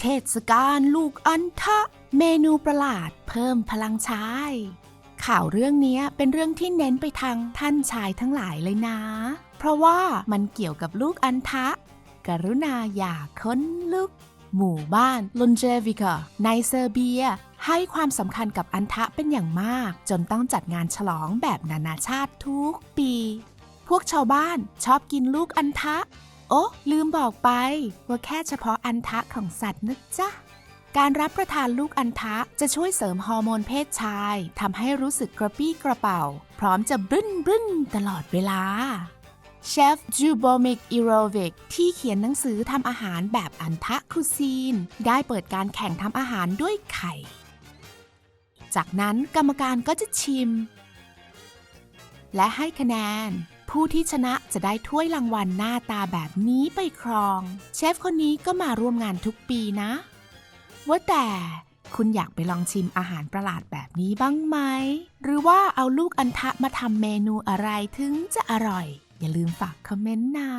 เทศกาลลูกอันทะ เมนูประหลาดเพิ่มพลังชาย ข่าวเรื่องนี้เป็นเรื่องที่เน้นไปทางท่านชายทั้งหลายเลยนะ เพราะว่ามันเกี่ยวกับลูกอันทะ กรุณาอย่าค้นลุกหมู่บ้านลุนเจวิกาในเซอร์เบีย ให้ความสำคัญกับอันทะเป็นอย่างมาก จนต้องจัดงานฉลองแบบนานาชาติทุกปี พวกชาวบ้านชอบกินลูกอันทะ โอ้ลืมบอกไป ว่าแค่เฉพาะอันทะของสัตว์นะจ๊ะ การรับประทานลูกอันทะจะช่วยเสริมฮอร์โมนเพศชายทำให้รู้สึกกระปี้กระเป๋า พร้อมจะบึ้นบึ้นตลอดเวลาเชฟจูโบมิกอีโรวิกที่เขียนหนังสือทำอาหารแบบอันทะคุซีน ได้เปิดการแข่งทำอาหารด้วยไข่ จากนั้นกรรมการก็จะชิม และให้คะแนน ผู้ที่ชนะจะได้ถ้วยรางวัลหน้าตาแบบนี้ไปครอง เชฟคนนี้ก็มาร่วมงานทุกปีนะ ว่าแต่คุณอยากไปลองชิมอาหารประหลาดแบบนี้บ้างไหม หรือว่าเอาลูกอันทะมาทำเมนูอะไรถึงจะอร่อย อย่าลืมฝากคอมเมนต์นะ